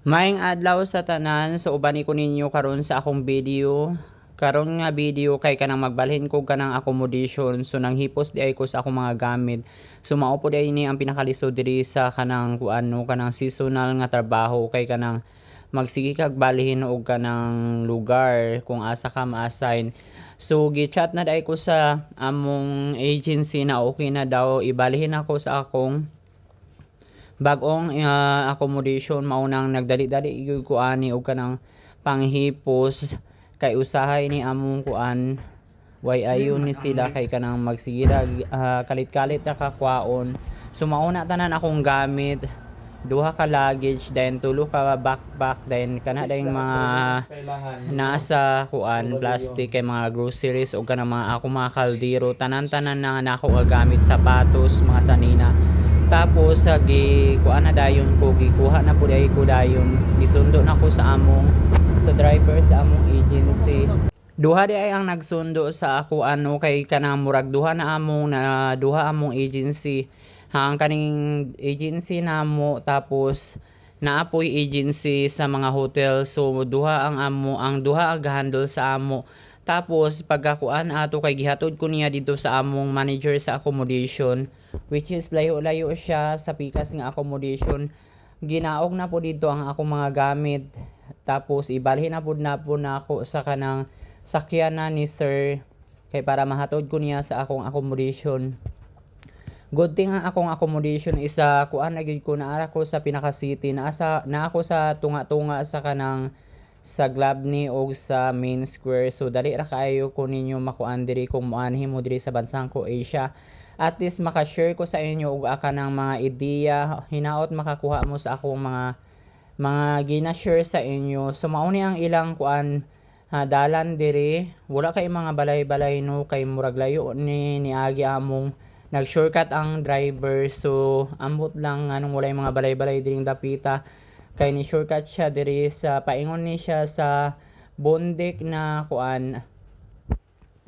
Maing adlaw sa tanan so ubani ko ninyo karon sa akong video. Karon nga video kay kanang magbalhin ko kanang accommodation so nang hipos di ay ko sa akong mga gamit. So mao po di ni ang pinakalisod diri sa kanang kuano kanang seasonal nga trabaho kay kanang magsige kag balhin og kanang lugar kung asa ka ma-assign. So gi-chat na dai ko sa among agency na okay na daw ibalhin ako sa akong bagong uh, accommodation maunang nagdali-dali gyud ko ani og kanang panghipos kay usahay ni among kuan. Way ayon ni sila kay kanang magsigira uh, kalit-kalit na kakwaon. So mauna tanan akong gamit. Duha ka luggage then tulo ka backpack then kana dayong mga nasa kuan plastic kay mga groceries o kana mga ako mga kaldero. Tanan-tanan na nako gamit sapatos mga sanina tapos gi kuan na dayon ko gikuha na pud ay ko dayon gisundo na ko sa among sa driver sa among agency. Duha di ay ang nagsundo sa ako ano kay kanang murag duha na among na duha among agency. Ang kaning agency namo tapos naapoy agency sa mga hotel. So duha ang amo ang duha ang handle sa amo tapos pagkakuan ato kay gihatod ko niya dito sa among manager sa accommodation which is layo-layo siya sa pikas nga accommodation. Ginaog na po dito ang akong mga gamit. Tapos ibalhin na po na po na ako sa kanang sakyan na ni sir. Kay para mahatod ko niya sa akong accommodation. Good thing ang akong accommodation is sa uh, kuan na ko na ko sa pinaka city. Na asa na ako sa tunga-tunga sa kanang sa Glabni o sa main square. So dali ra kaayo ko ninyo makuan diri kung moanhi mo diri sa bansang Croatia at least maka-share ko sa inyo og aka ng mga ideya. Hinaot makakuha mo sa akong mga mga gina-share sa inyo. So mauni ang ilang kuan ha, dalan diri. Wala kay mga balay-balay no? Kay murag layo ni niagi among nag-shortcut ang driver. So ambot lang anong wala mga balay-balay diring dapita kay ni shortcut siya diri sa paingon ni siya sa Bondik na kuan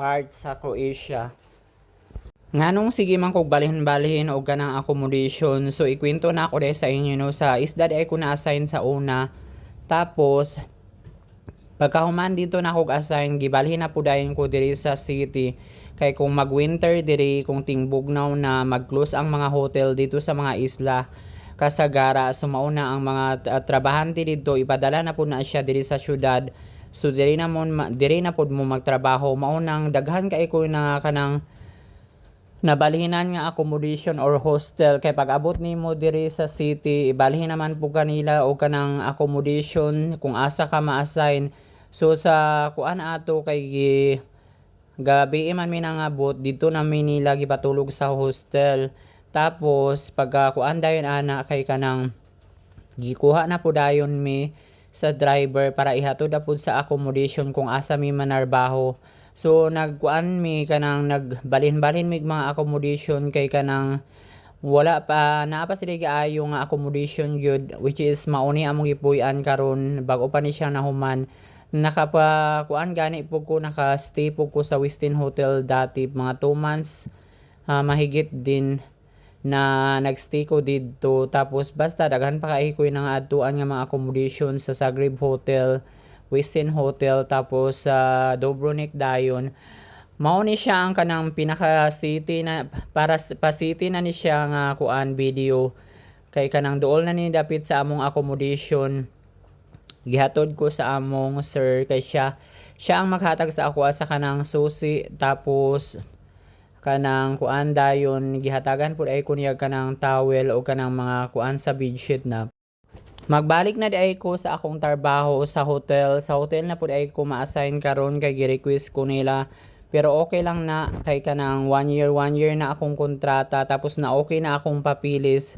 part sa Croatia Nganong sige man kog balhin-balhin og kanang accommodation. So ikwento na ako dai sa inyo no sa isda ay ko na-assign sa una. Tapos pagkahuman dito na kog assign gibalhin na po dayon ko diri sa city. Kay kung mag-winter diri kung tingbugnaw na mag-close ang mga hotel dito sa mga isla kasagara. So mauna ang mga uh, trabahante dito. Ipadala na po na siya diri sa syudad. So diri na mo diri na pod mo magtrabaho. Maunang daghan kay ko na kanang nabalhinan nga accommodation or hostel. Kay pag abot nimo diri sa city ibalhin naman po kanila o kanang accommodation kung asa ka ma-assign. So sa kuan ato kay gabi man mi nangabot dito na mi nila gipatulog sa hostel tapos pagka kuan dayon ana kay kanang gikuha na po dayon mi sa driver para ihatod na po sa accommodation kung asa mi manarbaho. So nagkuan mi kanang nagbalhin-balhin mig mga accommodation kay kanang wala pa naa pa sila kaayo nga accommodation gyud which is mauni among gipuy-an karon bago pa ni siya nahuman. Nakapa kuan gani po ko naka stay po ko sa Westin Hotel dati mga 2 months uh, mahigit din na nagstay ko dito. Tapos basta daghan pa kay ko nang adtuan nga mga accommodation sa Zagreb Hotel Westin Hotel tapos sa uh, Dobronik dayon. Mao ni siya ang kanang pinaka city na para pa city na ni siya nga kuan video. Kay kanang duol na ni dapit sa among accommodation. Gihatod ko sa among sir kay siya siya ang maghatag sa ako sa kanang susi. Tapos kanang kuan dayon gihatagan pud ay kunyag kanang towel o kanang mga kuan sa bedsheet na Magbalik na di ay ko sa akong trabaho sa hotel. Sa hotel na po di ay ko ma-assign karon kay gi-request ko nila. Pero okay lang na kay kanang one year, one year na akong kontrata. Tapos na okay na akong papilis.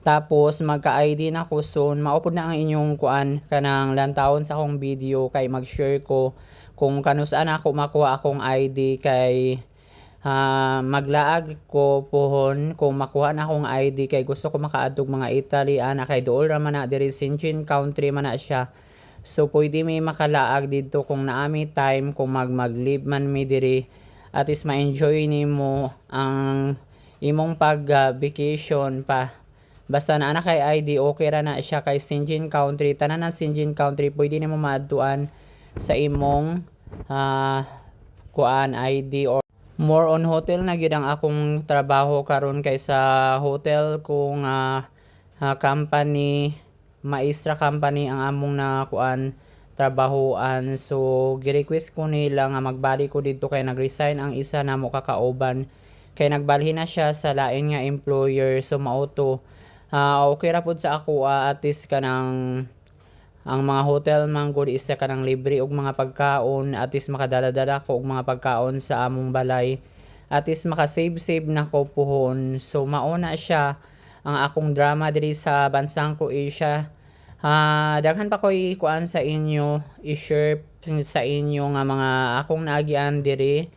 Tapos magka-ID na ko soon. Maupod na ang inyong kuan kanang lantawon sa akong video kay mag-share ko kung kanusaan ako makuha akong ID kay uh, maglaag ko pohon kung makuha na akong ID kay gusto ko makaadtog mga Italy ana kay dool ra man na diri Sinjin country man na siya. So pwede may makalaag dito kung naami time kung mag maglive man mi diri. At is ma-enjoy nimo ang imong pag uh, vacation pa. Basta na anak kay ID okay ra na siya kay Sinjin Country tanan ng Sinjin Country pwede nimo maadtuan sa imong ah, kuan ID or more on hotel na gyud ang akong trabaho karon kay sa hotel kung ah, ah, company maestra company ang among na kuan trabahoan. So gi-request ko nila nga magbalik ko dito kay nag-resign ang isa namo kakauban kay nagbalhin na siya sa lain nga employer. So mauto ah okay ra pud sa ako ah, at least kanang ang mga hotel man good is ka ng libre og mga pagkaon at least makadala-dala ko og mga pagkaon sa among balay. At least makasave-save na ko puhon. So mauna siya. Ang akong drama diri sa bansang Croatia Ah, daghan pa ko ikuan sa inyo, i-share sa inyo nga mga akong naagian diri.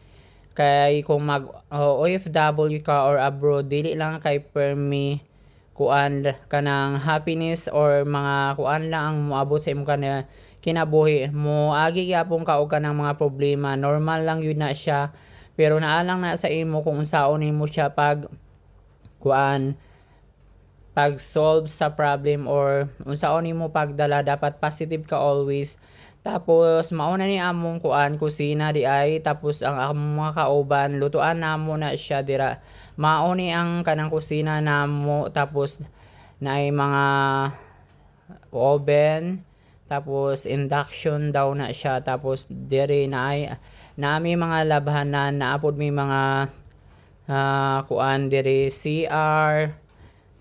Kay kung mag uh, OFW ka or abroad dili lang kay permi kuan kanang happiness or mga kuan lang ang moabot sa imong kana kinabuhi. Mo agi gyapon ka og kanang mga problema. Normal lang yun na siya. Pero naalang na sa imo kung unsaon nimo siya pag kuan pag solve sa problem or unsaon nimo pagdala dapat positive ka always tapos mauna ni among kuan kusina di ay. Tapos ang among mga kauban lutuan namo na siya dira. Mao ni ang kanang kusina namo tapos naay mga oven. Tapos induction daw na siya. Tapos diri naay naami mga labhanan. Naapod mi mga ah, kuan diri CR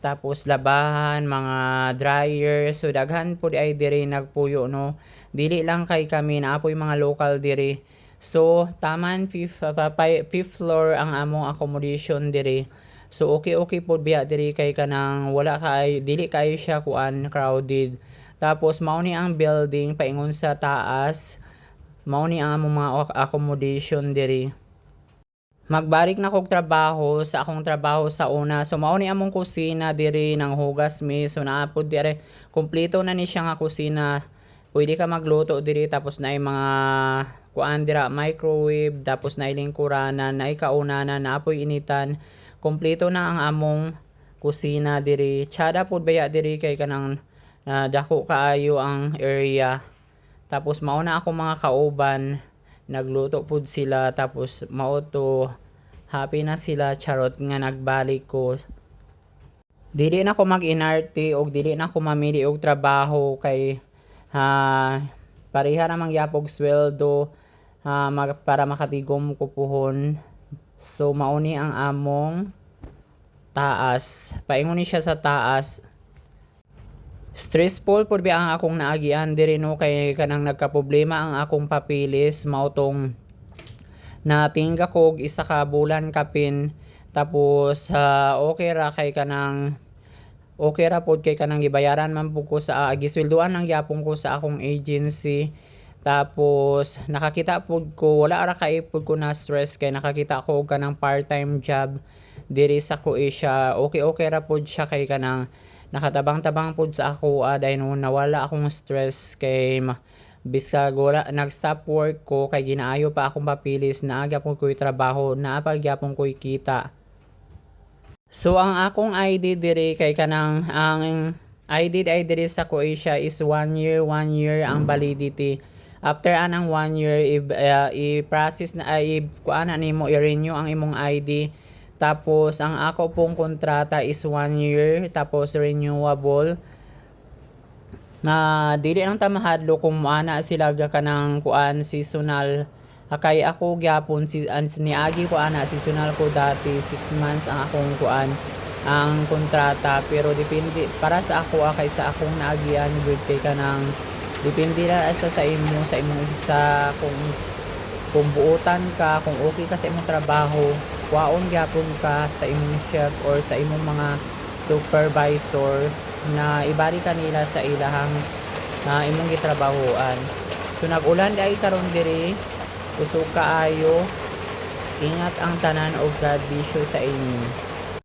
tapos labahan mga dryer. So daghan po di ay diri nagpuyo no dili lang kay kami naapoy mga local diri so taman fifth, uh, floor ang among accommodation diri so okay okay po biya diri kay kanang wala kay dili kayo siya kuan crowded tapos mao ni ang building paingon sa taas mao ni ang among mga ac- accommodation diri Magbalik na kog trabaho sa akong trabaho sa una. So mao ni among kusina diri ng hugas mi. So naapod diri kumpleto na ni siya nga kusina. Pwede ka magluto diri tapos na mga kuan dira microwave tapos na lingkuranan na kaunanan na apoy initan. Kumpleto na ang among kusina diri. Tsada pud baya diri kay kanang na dako kaayo ang area. Tapos mao na ako mga kauban nagluto pud sila tapos mao to happy na sila charot nga nagbalik ko dili na ko mag-inarte og dili na ko mamili og trabaho kay ha pareha na mangyapog sweldo ha, mag, para makatigom ko puhon so mauni ang among taas. Paingon ni siya sa taas. Stressful pud biya ang akong naagian? Diri no kay kanang nagkaproblema ang akong papilis. Mautong natingga ko og isa ka bulan kapin tapos ah, okay ra kay kanang okay ra pod kay kanang gibayaran man pud ko sa uh, gisweldoan ang gyapon ko sa akong agency. Tapos nakakita pud ko wala ra kay pud ko na stress kay nakakita ko og kanang part-time job diri sa Croatia. Okay okay ra pud siya kay kanang nakatabang-tabang pud sa ako ah, dahil nawala akong stress kay ma- biskag nag-stop work ko kay ginaayo pa akong papilis. Na agya po ko'y trabaho na pagyapon ko'y kita so ang akong ID diri kay kanang ang ID ay diri sa Croatia is 1 year 1 year ang validity after anang 1 year i, uh, i-process na ay kuan na nimo i-renew ang imong ID tapos, ang ako pong kontrata is 1 year, tapos renewable. Na dili lang ta mahadlo kung ana sila ga kanang kuan seasonal. Kay ako gyapon si an niagi ko ana seasonal ko dati 6 months ang akong kuan ang kontrata. Pero depende para sa ako ah, kay sa akong naagian good kay kanang depende ra sa sa imo sa imong sa kung kung buutan ka kung okay ka sa imong trabaho waon gyapon ka sa imong chef or sa imong mga supervisor na ibari ka nila sa ilahang na imong gitrabahoan. So nag-ulan ay karon diri kusog kaayo. Ingat ang tanan og God bless sa inyo